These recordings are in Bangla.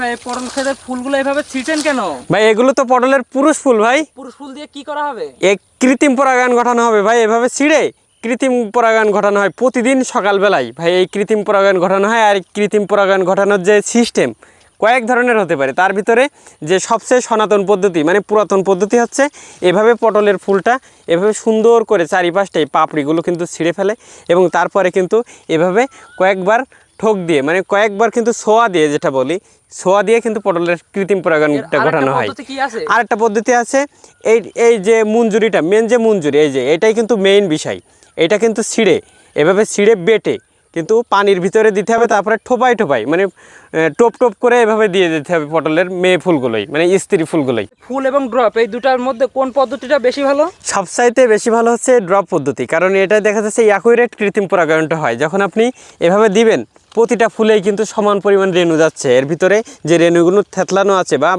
ভাই পটল ক্ষেতের ফুলগুলো এভাবে ছিটেন কেন? ভাই এগুলো তো পটলের পুরুষ ফুল ভাই। পুরুষ ফুল দিয়ে কি করা হবে? এ কৃত্রিম পরাগায়ন ঘটানো হবে ভাই। এভাবে ছিঁড়ে কৃত্রিম পরাগায়ন ঘটানো হয় প্রতিদিন সকালবেলায়। ভাই এই কৃত্রিম পরাগায়ন ঘটানো হয় আর কৃত্রিম পরাগায়ন ঘটানোর যে সিস্টেম কয়েক ধরনের হতে পারে। তার ভিতরে যে সবচেয়ে সনাতন পদ্ধতি মানে পুরাতন পদ্ধতি হচ্ছে এভাবে পটলের ফুলটা এভাবে সুন্দর করে চারিপাশটা এই পাপড়িগুলো কিন্তু ছিঁড়ে ফেলে এবং তারপরে কিন্তু এভাবে কয়েকবার ঠোক দিয়ে মানে কয়েকবার কিন্তু সোয়া দিয়ে যেটা বলি সোয়া দিয়ে কিন্তু পটলের কৃত্রিম পরাগায়নটা ঘটানো হয়। আরেকটা পদ্ধতি আছে এই এই যে মঞ্জুরিটা মেন যে মঞ্জুরি এই যে এটাই কিন্তু মেইন বিষয়। এটা কিন্তু ছিঁড়ে এভাবে ছিঁড়ে বেটে কিন্তু পানির ভিতরে দিতে হবে তারপরে ঠোপাই ঠোপাই মানে টোপ টোপ করে এভাবে দিয়ে দিতে হবে পটলের মেয়ে ফুলগুলোই মানে স্ত্রী ফুলগুলোই। ফুল এবং ড্রপ এই দুটার মধ্যে কোন পদ্ধতিটা বেশি ভালো? সবচাইতে বেশি ভালো হচ্ছে ড্রপ পদ্ধতি কারণ এটা দেখা যাচ্ছে অ্যাকুরেট কৃত্রিম পরাগায়নটা হয় যখন আপনি এভাবে দিবেন প্রতিটা ফুলেই কিন্তু সমান পরিমাণ রেণু যাচ্ছে। এর ভিতরে যে রেণুগুলো থেতলানো আছে বা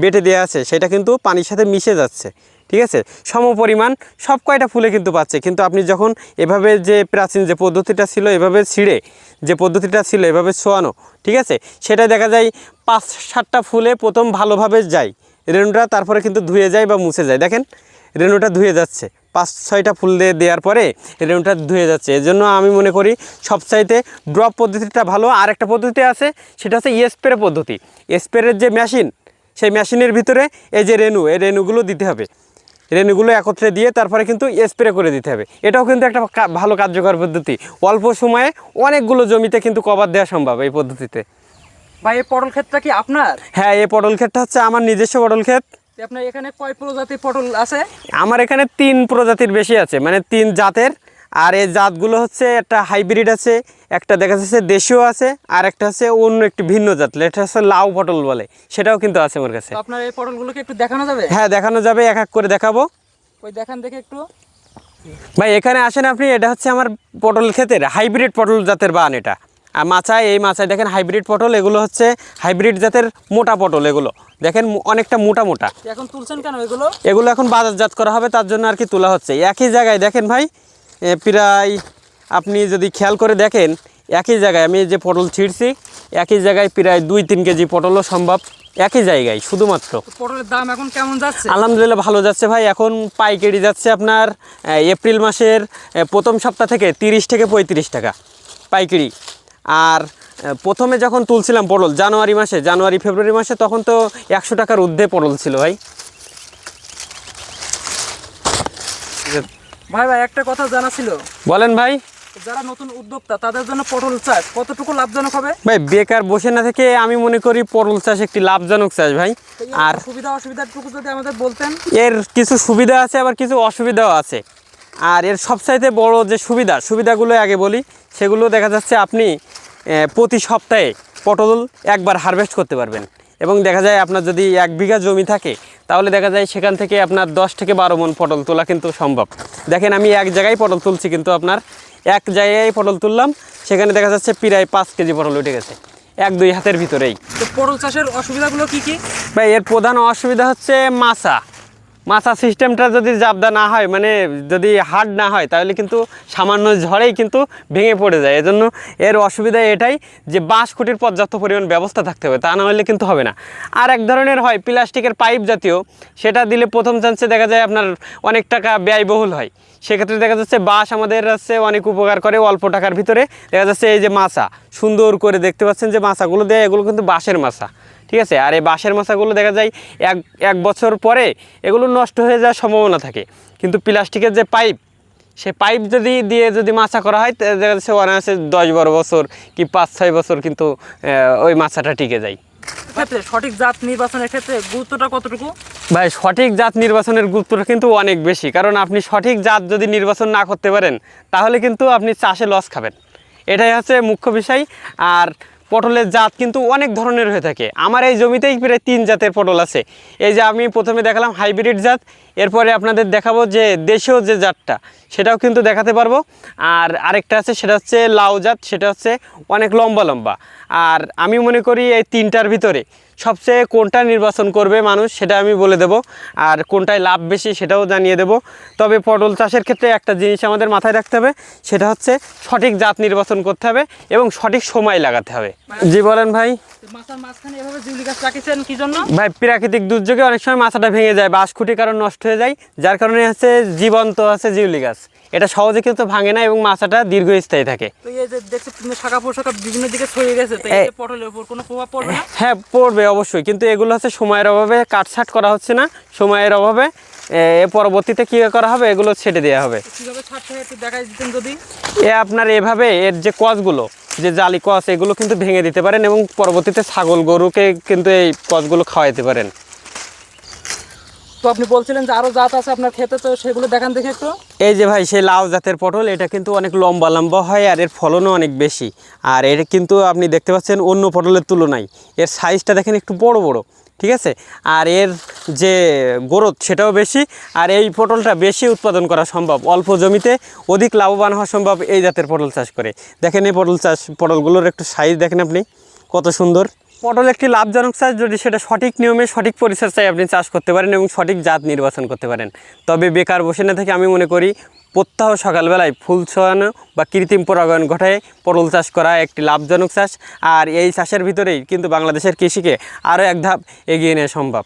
বেটে দেওয়া আছে, সেটা কিন্তু পানির সাথে মিশে যাচ্ছে। ঠিক আছে? সম পরিমাণ সব কয়টা ফুলে কিন্তু পাচ্ছে। কিন্তু আপনি যখন এভাবে যে প্রাচীন যে পদ্ধতিটা ছিল, এভাবে ছিঁড়ে, যে পদ্ধতিটা ছিল, এভাবে ছোয়ানো ঠিক আছে? সেটা দেখা যায় পাঁচ সাতটা ফুলে প্রথম ভালোভাবে যায়। রেণুটা তারপরে কিন্তু ধুয়ে যায় বা মুছে যায়। দেখেন রেণুটা ধুয়ে যাচ্ছে। পাঁচ ছয়টা ফুল দিয়ে দেওয়ার পরে রেণুটা ধুয়ে যাচ্ছে। এজন্য আমি মনে করি সবচাইতে ড্রপ পদ্ধতিটা ভালো। আর একটা পদ্ধতি আছে সেটা হচ্ছে স্প্রে পদ্ধতি। স্প্রের যে মেশিন সেই মেশিনের ভিতরে এই যে রেণু এই রেণুগুলো দিতে হবে। রেণুগুলো একত্রে দিয়ে তারপরে কিন্তু স্প্রে করে দিতে হবে। এটাও কিন্তু একটা ভালো কার্যকর পদ্ধতি। অল্প সময়ে অনেকগুলো জমিতে কিন্তু কভার দেওয়া সম্ভব এই পদ্ধতিতে। ভাই এই পটল ক্ষেতটা কি আপনার? হ্যাঁ এই পটল ক্ষেতটা হচ্ছে আমার নিজস্ব পটল ক্ষেত। আপনার এখানে কয় প্রজাতির পটল আছে? আমার এখানে তিন প্রজাতির বেশি আছে মানে তিন জাতের। আর এই জাতগুলো হচ্ছে একটা হাইব্রিড আছে একটা দেখা যাচ্ছে দেশীয় আছে আর একটা হচ্ছে অন্য একটি ভিন্ন জাত এটা হচ্ছে লাউ পটল বলে সেটাও কিন্তু আছে আমার কাছে। আপনার এই পটলগুলোকে একটু দেখানো যাবে? হ্যাঁ দেখানো যাবে এক এক করে দেখাবো। ওই দেখান দেখে একটু। ভাই এখানে আসেন আপনি এটা হচ্ছে আমার পটল ক্ষেতের হাইব্রিড পটল জাতের বান এটা। মাচায় এই মাচায় দেখেন হাইব্রিড পটল এগুলো হচ্ছে হাইব্রিড জাতের মোটা পটল এগুলো। দেখেন অনেকটা মোটা মোটা। এখন তুলছেন কেন এগুলো? এগুলো এখন বাজারজাত করা হবে তার জন্য আর কি তোলা হচ্ছে। একই জায়গায় দেখেন ভাই প্রায় আপনি যদি খেয়াল করে দেখেন একই জায়গায় আমি যে পটল ছিঁড়ছি একই জায়গায় প্রায় দুই তিন কেজি পটলও সম্ভব একই জায়গায় শুধুমাত্র। পটলের দাম এখন কেমন যাচ্ছে? আলহামদুলিল্লাহ ভালো যাচ্ছে ভাই এখন পাইকারি যাচ্ছে আপনার এপ্রিল মাসের প্রথম সপ্তাহ থেকে তিরিশ থেকে পঁয়ত্রিশ টাকা পাইকারি। আর প্রথমে যখন তুলছিলাম পটল জানুয়ারি মাসে জানুয়ারি ফেব্রুয়ারি মাসে তখন তো একশো টাকার ঊর্ধ্বে পটল ছিল ভাই। ভাই ভাই একটা কথা জানা ছিল। বলেন ভাই। যারা নতুন উদ্যোক্তা তাদের জন্য পটল চাষ কতটুকু লাভজনক হবে? ভাই বেকার বসে না থেকে আমি মনে করি পটল চাষ একটি লাভজনক চাষ ভাই। আর সুবিধা অসুবিধাটুকু যদি আমাদের বলতেন। এর কিছু সুবিধা আছে আবার কিছু অসুবিধাও আছে। আর এর সবচাইতে বড় যে সুবিধা সুবিধাগুলো আগে বলি সেগুলো দেখা যাচ্ছে আপনি প্রতি সপ্তাহে পটল একবার হারভেস্ট করতে পারবেন। এবং দেখা যায় আপনার যদি এক বিঘা জমি থাকে তাহলে দেখা যায় সেখান থেকে আপনার দশ থেকে বারো মন পটল তোলা কিন্তু সম্ভব। দেখেন আমি এক জায়গায় পটল তুলছি কিন্তু আপনার এক জায়গায় পটল তুললাম সেখানে দেখা যাচ্ছে প্রায় পাঁচ কেজি পটল উঠে গেছে এক দুই হাতের ভিতরেই। তো পটল চাষের অসুবিধাগুলো কী কী? ভাই এর প্রধান অসুবিধা হচ্ছে মাছা। মাছা সিস্টেমটা যদি জাবদা না হয় মানে যদি হার্ড না হয়, তাহলে কিন্তু সামান্য ঝড়েই কিন্তু ভেঙে পড়ে যায়। এজন্য এর অসুবিধা এটাই যে বাঁশ খুঁটির পর্যাপ্ত পরিমাণ ব্যবস্থা থাকতে হবে, তা না হলে কিন্তু হবে না। আর এক ধরনের হয়, প্লাস্টিকের পাইপ জাতীয়, সেটা দিলে প্রথম চান্সে দেখা যায় আপনার অনেক টাকা ব্যয়বহুল হয়। সেক্ষেত্রে দেখা যাচ্ছে বাঁশ আমাদের হচ্ছে অনেক উপকার করে অল্প টাকার ভিতরে। দেখা যাচ্ছে এই যে মাছা, সুন্দর করে দেখতে পাচ্ছেন যে মাছাগুলো দেয়, এগুলো কিন্তু বাঁশের মাছা। ঠিক আছে? আর এই বাঁশের মাছাগুলো দেখা যায় এক এক বছর পরে এগুলো নষ্ট হয়ে যাওয়ার সম্ভাবনা থাকে। কিন্তু প্লাস্টিকের যে পাইপ সে পাইপ যদি দিয়ে যদি মাছা করা হয় দেখা যাচ্ছে অনায়াসে দশ বারো বছর কি পাঁচ ছয় বছর কিন্তু ওই মাছাটা টিকে যায়। ক্ষেত্রে সঠিক জাত নির্বাচনের ক্ষেত্রে গুরুত্বটা কতটুকু? ভাই সঠিক জাত নির্বাচনের গুরুত্বটা কিন্তু অনেক বেশি। কারণ আপনি সঠিক জাত যদি নির্বাচন না করতে পারেন তাহলে কিন্তু আপনি চাষে লস খাবেন। এটাই হচ্ছে মুখ্য বিষয়। আর পটলের জাত কিন্তু অনেক ধরনের হয়ে থাকে। আমার এই জমিতেই প্রায় তিন জাতের পটল আছে। এই যে আমি প্রথমে দেখালাম হাইব্রিড জাত, এরপরে আপনাদের দেখাবো যে দেশীয় যে জাতটা, সেটাও কিন্তু দেখাতে পারব। আর আরেকটা আছে, সেটা হচ্ছে লাউ জাত, সেটা হচ্ছে অনেক লম্বা লম্বা। আর আমি মনে করি এই তিনটার ভিতরে সবচেয়ে কোনটা নির্বাচন করবে মানুষ, সেটা আমি বলে দেব। আর কোনটায় লাভ বেশি, সেটাও জানিয়ে দেব। তবে পটল চাষের ক্ষেত্রে একটা জিনিস আমাদের মাথায় রাখতে হবে, সেটা হচ্ছে সঠিক জাত নির্বাচন করতে হবে এবং সঠিক সময় লাগাতে হবে। জি বলেন ভাই। ভাই প্রাকৃতিক দুর্যোগে অনেক সময় মাথাটা ভেঙে যায় বাঁশ খুঁটি কারণ নষ্ট হয়ে যায় যার কারণে হচ্ছে জীবন্ত আছে জিউলি গাছ। এটা সহজে কিন্তু ভাঙে না এবং মাথাটা দীর্ঘস্থায়ী থাকে। হ্যাঁ পড়বে অবশ্যই কিন্তু এগুলো হচ্ছে সময়ের অভাবে কাটছাট করা হচ্ছে না। সময়ের অভাবে পরবর্তীতে কী করা হবে এগুলো ছেটে দেওয়া হবে। এ আপনার এভাবে এর যে কচগুলো যে জালি কস, এগুলো কিন্তু ভেঙে দিতে পারেন এবং পরবর্তীতে ছাগল গরুকে কিন্তু এই কচগুলো খাওয়াইতে পারেন। তো আপনি বলছিলেন যে আরও জাত আছে আপনার খেতে তো সেগুলো দেখান দেখে একটু। এই যে ভাই, সেই লাউ জাতের পটল, এটা কিন্তু অনেক লম্বা লম্বা হয় আর এর ফলনও অনেক বেশি। আর এটা কিন্তু আপনি দেখতে পাচ্ছেন অন্য পটলের তুলনায়। এর সাইজটা দেখেন একটু বড় বড়, ঠিক আছে? আর এর যে গ্রোথ, সেটাও বেশি। আর এই পটলটা বেশি উৎপাদন করা সম্ভব। অল্প জমিতে অধিক লাভবান হওয়া সম্ভব এই জাতের পটল চাষ করে। দেখেন এই পটল চাষ, পটলগুলোর একটু সাইজ দেখেন আপনি। কত সুন্দর। পটল একটি লাভজনক চাষ। যদি সেটা সঠিক নিয়মে, সঠিক পরিচর্যায় আপনি চাষ করতে পারেন এবং সঠিক জাত নির্বাচন করতে পারেন। তবে বেকার বসে না থেকে আমি মনে করি, প্রত্যাহ সকালবেলায় ফুল ছোয়ানো বা কৃত্রিম পরাগায়ন ঘটায় পটল চাষ করা একটি লাভজনক চাষ। আর এই চাষের ভিতরেই কিন্তু বাংলাদেশের কৃষিকে আরও এক ধাপ এগিয়ে নেওয়া সম্ভব।